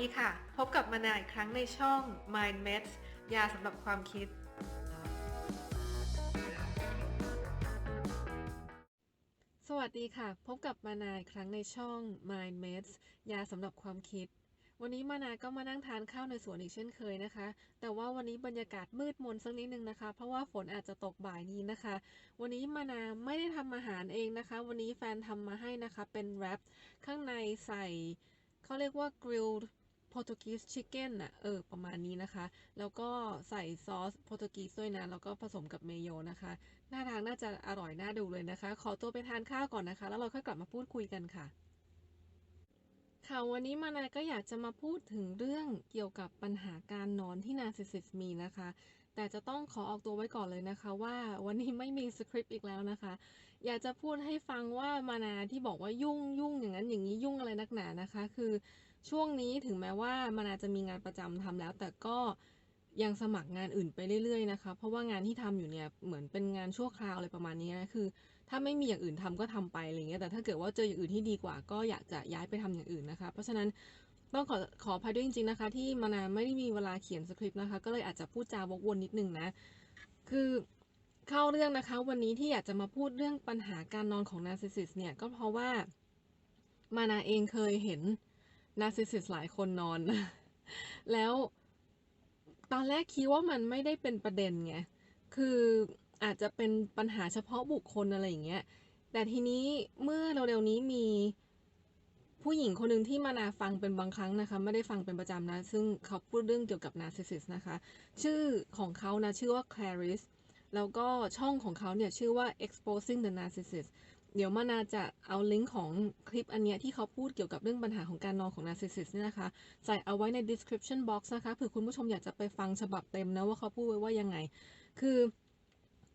ดีค่ะ พบกับมานาอีกครั้งในช่อง Mind Meds ยาสำหรับความคิด สวัสดีค่ะ พบกับมานาอีกครั้งในช่อง Mind Meds ยาสำหรับความคิด วันนี้มานาก็มานั่งทานข้าวในสวนอีกเช่นเคยนะคะ แต่ว่าวันนี้บรรยากาศมืดมนสักนิดนึงนะคะ เพราะว่าฝนอาจจะตกบ่ายนี้นะคะ วันนี้มานาไม่ได้ทำอาหารเองนะคะ วันนี้แฟนทำมาให้นะคะ เป็นแรปข้างในใส่เขาเรียกว่า grilled Portuguese chicken น่ะเออประมาณนี้นะคะ แล้วก็ใส่ซอสโปรตุกีสด้วยนะแล้วก็ผสมกับเมโยนะคะหน้าทางน่าจะอร่อยน่าดูเลยนะคะ ขอตัวไปทานข้าวก่อนนะคะ แล้วเราค่อยกลับมาพูดคุยกันค่ะค่ะวันนี้มานาก็อยากจะมาพูดถึงเรื่องเกี่ยวกับปัญหาการนอนที่นาซิซิสมีนะคะ แต่จะต้องขอออกตัวไว้ก่อนเลยนะคะว่าวันนี้ไม่มีสคริปต์อีกแล้วนะคะ อยากจะพูดให้ฟังว่ามานาที่บอกว่ายุ่งยุ่งอย่างนั้นอย่างนี้ยุ่งอะไรนักหนานะคะ คือ ช่วงนี้ถึงแม้ว่ามานาจะมีงานประจำทำแล้ว แต่ก็ยังสมัครงานอื่นไปเรื่อยๆนะคะเพราะว่างานที่ทำอยู่เนี่ยเหมือนเป็นงานชั่วคราวอะไรประมาณนี้นะคือ ถ้าไม่มีอย่างอื่นทำก็ทำไปอะไรเงี้ยแต่ถ้าเกิดว่าเจออย่างอื่นที่ดีกว่า ก็อยากจะย้ายไปทำอย่างอื่นนะคะ เพราะฉะนั้นต้องขอขออภัยด้วยจริงๆนะคะ ที่มานาไม่ได้มีเวลาเขียนสคริปต์นะคะ ก็เลยอาจจะพูดจาวกวนนิดนึงนะ คือเข้าเรื่องนะคะ วันนี้ที่อยากจะมาพูดเรื่องปัญหาการนอนของนาร์ซิสซิสเนี่ยก็เพราะว่ามานาเองเคยเห็น นาร์ซิสซิสหลายคนนอน แล้วตอนแรกคิดว่ามันไม่ได้เป็นประเด็นไง คืออาจจะเป็นปัญหาเฉพาะบุคคลอะไรอย่างเงี้ย แต่ทีนี้เมื่อเร็วๆนี้มีผู้หญิงคนหนึ่งที่มานาฟังเป็นบางครั้งนะคะ ไม่ได้ฟังเป็นประจำนะ ซึ่งเขาพูดเรื่องเกี่ยวกับนาร์ซิสซิสนะคะ ชื่อของเขานะชื่อว่า Clarice แล้วก็ช่องของเขาเนี่ยชื่อว่า exposing the narcissist เดี๋ยวมานาจะเอาลิงก์ของคลิปอันเนี้ยที่เขาพูดเกี่ยวกับเรื่องปัญหาของการนอนของ narcissist เนี่ยนะคะใส่เอาไว้ใน description box นะคะเผื่อคุณผู้ชมอยากจะไปฟังฉบับเต็มนะว่าเขาพูดไว้ว่ายังไง คือ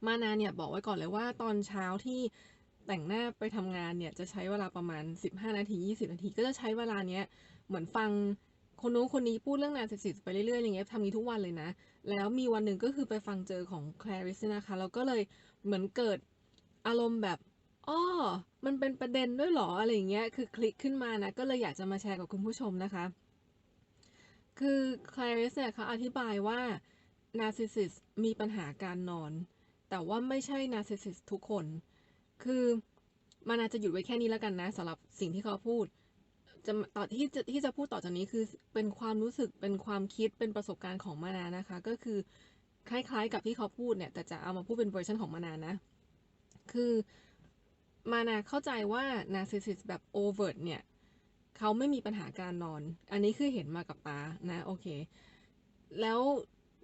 มานาเนี่ยบอกไว้ก่อนเลยว่าตอนเช้าที่แต่งหน้าไปทำงานเนี่ยจะใช้เวลาประมาณ 15 นาที 20 นาที ก็จะใช้เวลาเนี้ยเหมือนฟังคนนู้นคนนี้พูดเรื่องนาร์ซิสซิสไปเรื่อยๆอย่างเงี้ยทำนี้ทุกวันเลยนะ แล้วมีวันหนึ่งก็คือไปฟังเจอของ Clarice นะคะแล้วก็เลยเหมือนเกิดอารมณ์แบบ อ้อ มันเป็นประเด็นด้วยเหรออะไรอย่างเงี้ย คือคลิกขึ้นมานะ ก็เลยอยากจะมาแชร์กับคุณผู้ชมนะคะ คือ Clarice เนี่ยเขาอธิบายว่า Narcissist มีปัญหาการนอน แต่ว่าไม่ใช่ Narcissist ทุกคน คือมันอาจจะหยุดไว้แค่นี้แล้วกันนะสำหรับสิ่งที่เขาพูดจะต่อที่จะที่จะพูดต่อจากนี้คือเป็นความรู้สึกเป็นความคิดเป็นประสบการณ์ของมานานะคะ ก็คือคล้ายๆกับที่เขาพูดเนี่ย แต่จะเอามาพูดเป็นเวอร์ชันของมานานะ คือ มานาเข้าใจว่า narcissist แบบ overt เนี่ยเขาไม่มีปัญหาการนอน อันนี้คือเห็นมากับตานะโอเค แล้ว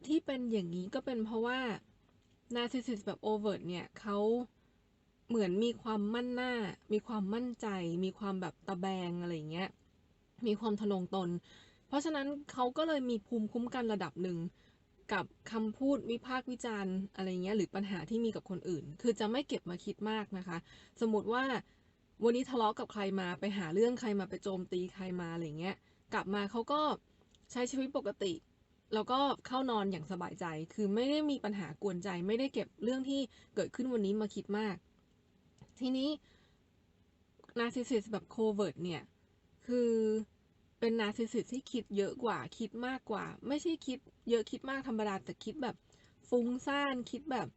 ที่เป็นอย่างนี้ก็เป็นเพราะว่า narcissist แบบ overt เนี่ยเขาเหมือนมีความมั่นหน้า มีความมั่นใจ มีความแบบตะแบงอะไรเงี้ย มีความทะนงตน เพราะฉะนั้นเขาก็เลยมีภูมิคุ้มกันระดับหนึ่ง กับคำพูดวิพากษ์วิจารณ์อะไรเงี้ยหรือปัญหาที่มีกับคนอื่น คือจะไม่เก็บมาคิดมากนะคะ สมมติว่าวันนี้ทะเลาะกับใครมาไปหาเรื่องใครมาไปโจมตีใครมาอะไรเงี้ย กลับมาเขาก็ใช้ชีวิตปกติ แล้วก็เข้านอนอย่างสบายใจ คือไม่ได้มีปัญหากวนใจ ไม่ได้เก็บเรื่องที่เกิดขึ้นวันนี้มาคิดมาก ทีนี้ narcissist แบบ covert เนี่ย คือ เป็นนาซิสิสที่คิดเยอะกว่าคิดมากกว่า ไม่ใช่คิด เยอะคิดมากธรรมดาแต่คิดแบบ ฟุ้งซ่านคิดแบบ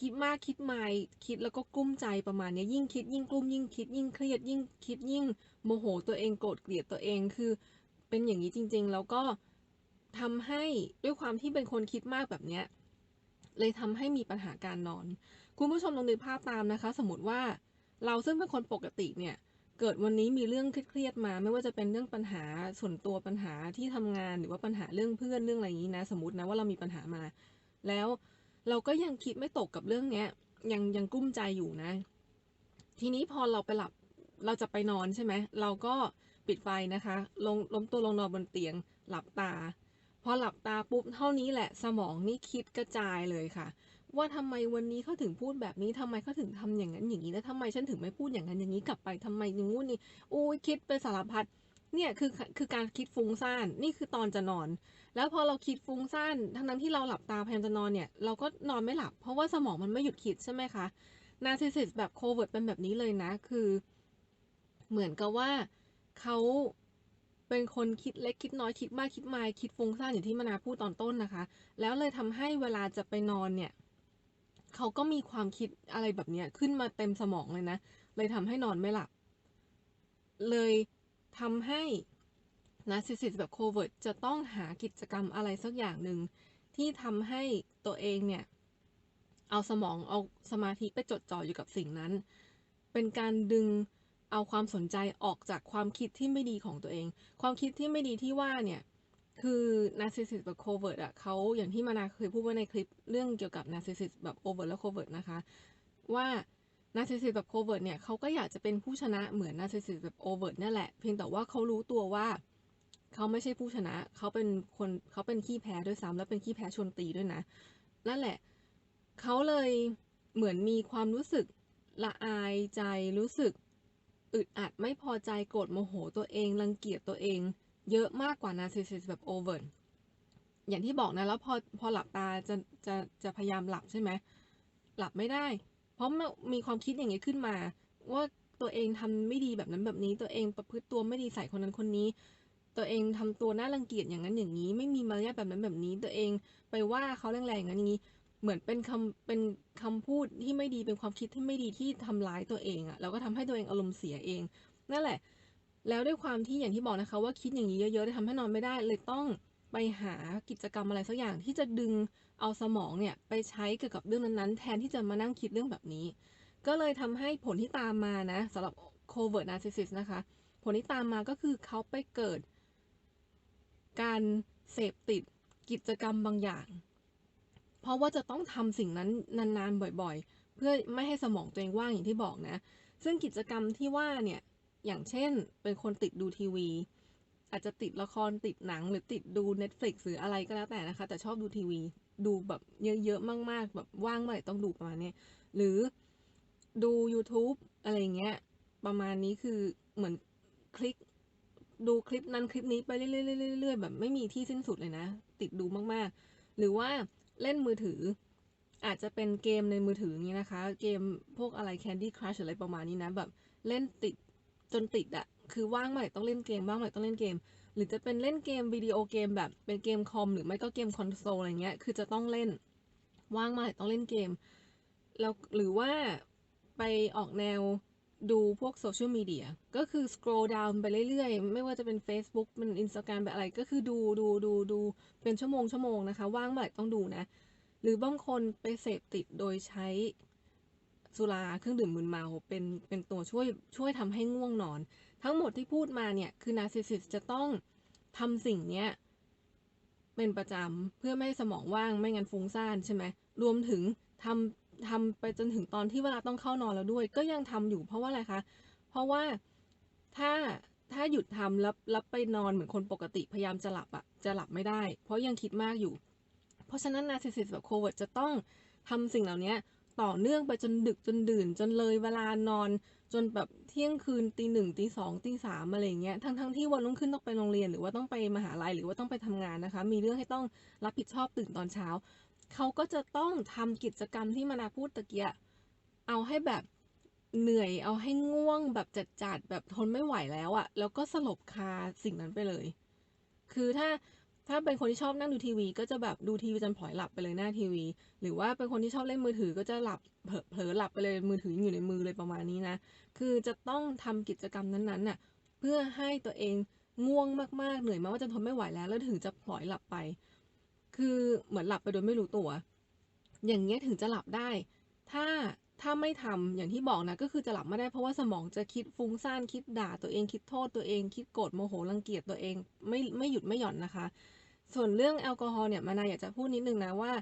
คิดมากคิดไม่คิดแล้วก็กลุ้มใจประมาณนี้ยิ่งคิด ยิ่งกลุ้มยิ่งคิด ยิ่งเครียด ยิ่งคิดยิ่งโมโหตัวเองโกรธเกลียดตัวเองคือ เป็นอย่างนี้จริง ๆ แล้วก็ทำให้ด้วยความที่เป็นคนคิดมากแบบเนี้ยเลยทำให้มีปัญหาการนอน คุณผู้ชมลองนึกภาพตามนะคะ สมมติว่าเราซึ่งเป็นคนปกติเนี่ย เกิดวันนี้มีเรื่องเครียดๆมา ไม่ว่าจะเป็นเรื่องปัญหาส่วนตัวปัญหาที่ทำงานหรือว่าปัญหาเรื่องเพื่อนเรื่องอะไรอย่างนี้นะ สมมตินะว่าเรามีปัญหามา แล้วเราก็ยังคิดไม่ตกกับเรื่องเนี้ย ยังยังกุ้มใจอยู่นะ ทีนี้พอเราไปหลับเราจะไปนอนใช่ไหมเราก็ปิดไฟนะคะ ลงล้มตัวลงนอนบนเตียง หลับตา พอหลับตาปุ๊บเท่านี้แหละ สมองนี่คิดกระจายเลยค่ะ ว่าทำไมวันนี้เขาถึงพูดแบบนี้ทำไมเขาถึงทำอย่างนั้นอย่างนี้แล้วทำไมฉันถึงไม่พูดอย่างนั้นอย่างนี้กลับไปทำไมอย่างงู้นนี่อุ้ยคิดไปสารพัดเนี่ยคือคือการคิดฟุ้งซ่านนี่คือตอนจะนอน แล้วพอเราคิดฟุ้งซ่านทั้งนั้นที่เราหลับตาพยายามจะนอนเนี่ยเราก็นอนไม่หลับ เพราะว่าสมองมันไม่หยุดคิดใช่ไหมคะนาซิสิสแบบโคเวิร์ตเป็นแบบนี้เลยนะ คือ เหมือนกับว่าเขาเป็นคนคิดเล็กคิดน้อยคิดมากคิดมายคิดฟุ้งซ่านอย่างที่มนาพูดตอนต้นนะคะ แล้วเลยทำให้เวลาจะไปนอนเนี่ย เขาก็มีความคิดอะไรแบบเนี้ยขึ้นมาเต็มสมองเลยนะ เลยทำให้นอนไม่หลับ เลยทำให้ narcissist แบบ covert จะต้องหากิจกรรมอะไรสักอย่างหนึ่งที่ทำให้ตัวเองเนี่ย เอาสมองเอาสมาธิไปจดจ่ออยู่กับสิ่งนั้น เป็นการดึงเอาความสนใจออกจากความคิดที่ไม่ดีของตัวเอง ความคิดที่ไม่ดีที่ว่าเนี่ย คือ narcissist แบบ covert อะเขาอย่างที่มานาเคยพูดไว้ในคลิปเรื่องเกี่ยวกับ narcissist แบบ overt และ covert นะคะ ว่า narcissist แบบ covert เนี่ยเขาก็อยากจะเป็นผู้ชนะเหมือน narcissist แบบ overt นั่แหละ เพียงแต่ว่าเขารู้ตัวว่าเขาไม่ใช่ผู้ชนะเขาเป็นคนเขาเป็นขี้แพ้ด้วยซ้ำแล้วเป็นขี้แพ้ชนตีด้วยนะ นั่นแหละเขาเลยเหมือนมีความรู้สึกละอายใจรู้สึกอึดอัดไม่พอใจโกรธโมโหตัวเอง รังเกียจตัวเอง เยอะมากกว่า narcissist แบบ overt อย่างที่บอกนะ แล้วพอพอหลับตาจะจะจะพยายามหลับใช่ไหมหลับไม่ได้ เพราะมันมีความคิดอย่างนี้ขึ้นมา ว่าตัวเองทำไม่ดีแบบนั้นแบบนี้ ตัวเองประพฤติตัวไม่ดีใส่คนนั้นคนนี้ ตัวเองทำตัวน่ารังเกียจอย่างนั้นอย่างนี้ ไม่มีมารยาทแบบนั้นแบบนี้ ตัวเองไปว่าเขาแรงๆอย่างนั้นอย่างนี้ เหมือนเป็นคำเป็นคำพูดที่ไม่ดีเป็นความคิดที่ไม่ดีที่ทำร้ายตัวเองอะแล้วก็ทำให้ตัวเองอารมณ์เสียเอง นั่นแหละ แล้วด้วยความที่อย่างที่บอกนะคะ ว่าคิดอย่างนี้เยอะๆเลยทำให้นอนไม่ได้ เลยต้องไปหากิจกรรมอะไรสักอย่างที่จะดึงเอาสมองเนี่ยไปใช้เกี่ยวกับเรื่องนั้นๆ แทนที่จะมานั่งคิดเรื่องแบบนี้ ก็เลยทำให้ผลที่ตามมานะสำหรับ covert narcissist นะคะ ผลที่ตามมาก็คือเขาไปเกิด การเสพติดกิจกรรมบางอย่าง เพราะว่าจะต้องทำสิ่งนั้นนานๆบ่อยๆ เพื่อไม่ให้สมองตัวเองว่างอย่างที่บอกนะ ซึ่งกิจกรรมที่ว่าเนี่ย อย่างเช่น เป็นคนติดดูทีวี อาจจะติดละครติดหนังหรือติดดู Netflix หรืออะไรก็แล้วแต่นะคะ แต่ชอบดูทีวี ดูแบบเยอะๆมาก ๆ แบบว่างเมื่อไหร่ต้องดูประมาณนี้หรือดู YouTube อะไรเงี้ย ประมาณนี้คือเหมือนคลิกดูคลิปนั้นคลิปนี้ไปเรื่อยๆๆๆแบบไม่มีที่สิ้นสุดเลยนะ ติดดูมากๆ หรือว่าเล่นมือถือ อาจจะเป็นเกมในมือถือนี้นะคะ เกมพวกอะไร Candy Crush อะไรประมาณนี้นะ แบบเล่นติด จนติดอะคือว่างเมื่อไหร่ต้องเล่นเกมว่างเมื่อไหร่ต้องเล่นเกม หรือจะเป็นเล่นเกมวิดีโอเกมแบบเป็นเกมคอมหรือไม่ก็เกมคอนโซลอะไรเงี้ยคือจะต้องเล่นว่างเมื่อไหร่ต้องเล่นเกมแล้วหรือว่าไปออกแนวดูพวกโซเชียลมีเดียก็คือ scroll down ไปเรื่อยๆ ไม่ว่าจะเป็น Facebook เป็น Instagram แบบอะไรก็คือดูดูดูดูเป็นชั่วโมงชั่วโมงนะคะ ว่างเมื่อไหร่ต้องดูนะ หรือบางคนไปเสพติดโดยใช้ สุราเครื่องดื่มมึนเมาเป็นเป็นตัวช่วยช่วยทำให้ง่วงนอน ทั้งหมดที่พูดมาเนี่ยคือ narcissist จะต้องทำสิ่งเนี้ยเป็นประจำเพื่อไม่ให้สมองว่างไม่งั้นฟุ้งซ่านใช่ไหมรวมถึงทำทำไปจนถึงตอนที่เวลาต้องเข้านอนแล้วด้วย ก็ยังทำอยู่เพราะว่าอะไรคะ เพราะว่าถ้าถ้าหยุดทำแล้วแล้วไปนอนเหมือนคนปกติพยายามจะหลับอะจะหลับไม่ได้ เพราะยังคิดมากอยู่ เพราะฉะนั้น narcissist แบบ covert จะต้องทำสิ่งเหล่านี้ ต่อเนื่องไปจนดึกจนดื่น จนเลยเวลานอน จนแบบเที่ยงคืนตีหนึ่งตีสองตีสามอะไรอย่างเงี้ยทั้งทั้งที่วันรุ่งขึ้นต้องไปโรงเรียนหรือว่าต้องไปมหาลัยหรือว่าต้องไปทำงานนะคะ มีเรื่องให้ต้องรับผิดชอบตื่นตอนเช้า เขาก็จะต้องทำกิจกรรมที่มานาพูดตะเกียเอาให้แบบเหนื่อยเอาให้ง่วงแบบจัดจัดๆแบบทนไม่ไหวแล้วอะแล้วก็สลบคาสิ่งนั้นไปเลย คือถ้า ถ้าเป็นคนที่ชอบนั่งดูทีวี ก็จะแบบดูทีวีจนพลอยหลับไปเลยหน้าทีวี หรือว่าเป็นคนที่ชอบเล่นมือถือก็จะหลับเผลอหลับไปเลยมือถือยังอยู่ในมือเลยประมาณนี้นะ คือจะต้องทำกิจกรรมนั้นๆน่ะเพื่อให้ตัวเองง่วงมากๆเหนื่อยมากว่าจะทนไม่ไหวแล้ว แล้วถึงจะพลอยหลับไป คือเหมือนหลับไปโดยไม่รู้ตัว อย่างเงี้ยถึงจะหลับได้ ถ้า ถ้าไม่ทำอย่างที่บอกนะก็คือจะหลับไม่ได้เพราะว่าสมองจะคิดฟุ้งซ่านคิดด่าตัวเองคิดโทษตัวเอง คิดโกรธโมโหรังเกียจตัวเองไม่ไม่หยุดไม่หย่อนนะคะ ส่วนเรื่องแอลกอฮอล์เนี่ยมานาอยากจะพูดนิดนึงนะว่า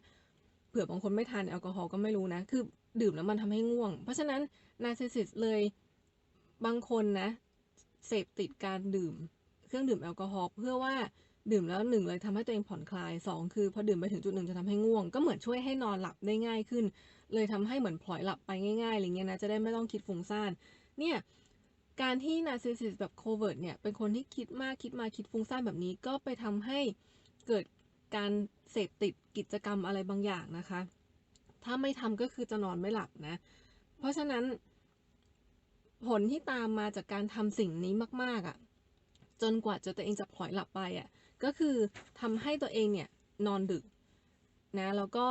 เผื่อบางคนไม่ทานแอลกอฮอล์ก็ไม่รู้นะ คือดื่มแล้วมันทำให้ง่วง เพราะฉะนั้นนาซิสิสเลยบางคนนะเสพติดการดื่ม เครื่องดื่มแอลกอฮอล์เพื่อว่า ดื่มแล้วหนึ่งเลยทำให้ตัวเองผ่อนคลายสองคือพอดื่มไปถึงจุดหนึ่งจะทำให้ง่วง ก็เหมือนช่วยให้นอนหลับได้ง่ายขึ้น เลยทำให้เหมือนพลอยหลับไปง่ายๆอะไรเงี้ยนะจะได้ไม่ต้องคิดฟุ้งซ่านเนี่ยการที่นาซิสซิสแบบโคเวิร์ตเนี่ยเป็นคนที่คิดมากคิดมาคิดฟุ้งซ่านแบบนี้ ก็ไปทำให้เกิดการเสพติดกิจกรรมอะไรบางอย่างนะคะ ถ้าไม่ทำก็คือจะนอนไม่หลับนะ เพราะฉะนั้นผลที่ตามมาจากการทำสิ่งนี้มาก ๆอะ่ะจนกว่าจะตัวเองจะพลอยหลับไปอะ ก็คือทำให้ตัวเองเนี่ยนอนดึกนะแล้วก็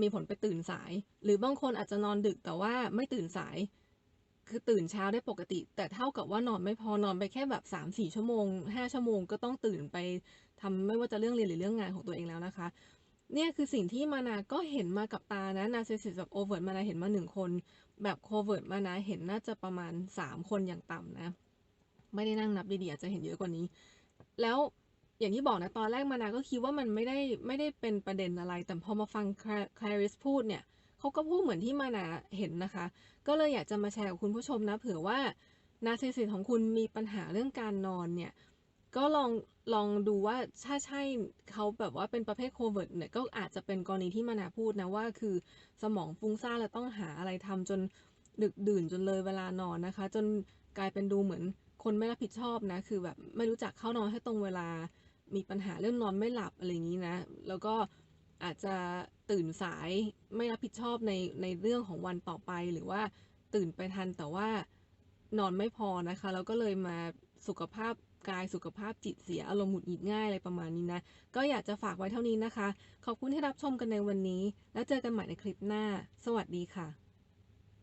มีผลไปตื่นสาย หรือบางคนอาจจะนอนดึกแต่ว่าไม่ตื่นสาย คือตื่นเช้าได้ปกติ แต่เท่ากับว่านอนไม่พอนอนไปแค่แบบ3 4ชั่วโมง5ชั่วโมงก็ต้องตื่นไปทำไม่ว่าจะเรื่องเรียนหรือเรื่องงานของตัวเองแล้วนะคะเนี่ยคือสิ่งที่มานาก็เห็นมากับตานะนาเซซิสแบบโอเวิร์มานาเห็นมาหนึ่งคน แบบโคเวิร์ดมานาเห็นน่าจะประมาณ 3 คนอย่างต่ำนะ ไม่ได้นั่งนับดีๆอาจจะเห็นเยอะกว่านี้ แล้ว อย่างที่บอกนะตอนแรกมานาก็คิดว่ามันไม่ได้ไม่ได้เป็นประเด็นอะไร แต่พอมาฟังคลาริสพูดเนี่ยเขาก็พูดเหมือนที่มานาเห็นนะคะ ก็เลยอยากจะมาแชร์กับคุณผู้ชมนะเผื่อว่านาเซซิสของคุณมีปัญหาเรื่องการนอนเนี่ยก็ลองลองดูว่าถ้าใช่เขาแบบว่าเป็นประเภทโคเวิร์ดเนี่ยก็อาจจะเป็นกรณีที่มานาพูดนะว่าคือสมองฟุ้งซ่านแล้วต้องหาอะไรทำจนดึกดื่นจนเลยเวลานอนนะคะ จนกลายเป็นดูเหมือนคนไม่รับผิดชอบนะ คือแบบไม่รู้จักเข้านอนให้ตรงเวลา มีปัญหาเรื่องนอนไม่หลับอะไรอย่างนี้นะ แล้วก็อาจจะตื่นสายไม่รับผิดชอบในในเรื่องของวันต่อไปหรือว่าตื่นไปทันแต่ว่านอนไม่พอนะคะแล้วก็เลยมาสุขภาพกายสุขภาพจิตเสียอารมณ์หงุดหงิดง่ายอะไรประมาณนี้นะ ก็อยากจะฝากไว้เท่านี้นะคะ ขอบคุณที่รับชมกันในวันนี้ แล้วเจอกันใหม่ในคลิปหน้า สวัสดีค่ะ